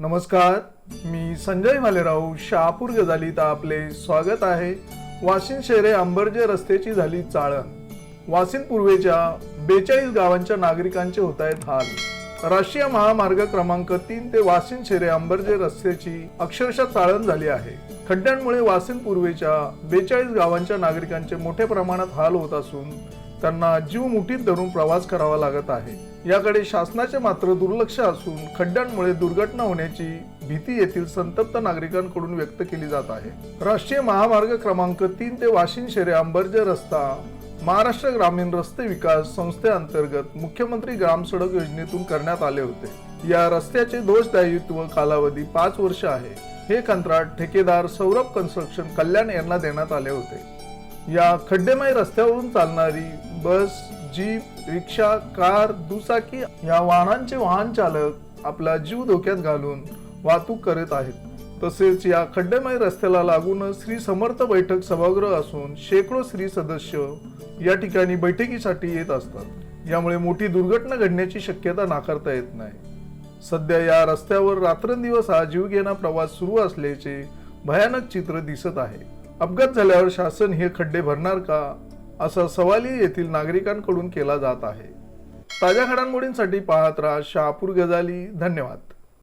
नमस्कार मी संजय मालेराव शहापूर गजालीत आपले स्वागत आहे. वाशिन शेरे अंबरजे रस्त्याची झाली चाळण. वाशिन पूर्वेच्या बेचाळीस गावांच्या नागरिकांचे होत आहेत हाल. राष्ट्रीय महामार्ग क्रमांक तीन ते वाशिन शेरे अंबरजे रस्त्याची अक्षरशः चाळण झाली आहे. खड्ड्यांमुळे वाशिन पूर्वेच्या बेचाळीस गावांच्या नागरिकांचे मोठ्या प्रमाणात हाल होत असून त्यांना जीव मुठीत धरून प्रवास करावा लागत आहे. याकडे शासनाचे मात्र दुर्लक्ष असून खड्ड्यांमुळे दुर्घटना होण्याची भीती येथील संतप्त नागरिकांकडून व्यक्त केली जात आहे. राष्ट्रीय महामार्ग क्रमांक तीन ते वाशिम शेरे अंबर्जे रस्ता महाराष्ट्र ग्रामीण रस्ते विकास संस्थेअंतर्गत मुख्यमंत्री ग्राम सडक योजनेतून करण्यात आले होते. या रस्त्याचे दोषदायित्व कालावधी पाच वर्ष आहे. हे कंत्राट ठेकेदार सौरभ कन्स्ट्रक्शन कल्याण यांना देण्यात आले होते. या खड्डेमय रस्त्यावरून चालणारी बस जीप रिक्षा कार दुचाकी या वाहनांचे वाहन चालक आपला जीव धोक्यात घालून वाहतूक करत आहेत. तसेच या खड्डेमय रस्त्याला लागूनच श्री समर्थ बैठक सभागृह असून शेकडो श्री सदस्य या ठिकाणी बैठकीसाठी येत असतात. यामुळे मोठी दुर्घटना घडण्याची शक्यता नाकारता येत नाही. सध्या या रस्त्यावर रात्रंदिवस हा जीवघेणा प्रवास सुरू असल्याचे भयानक चित्र दिसत आहे. अपघात झाल्यावर शासन हे खड्डे भरणार का? असा सवालही येथील नागरिकांकडून केला जात आहे. ताज्या घडामोडींसाठी पाहत राहा शहापूर गजाली धन्यवाद.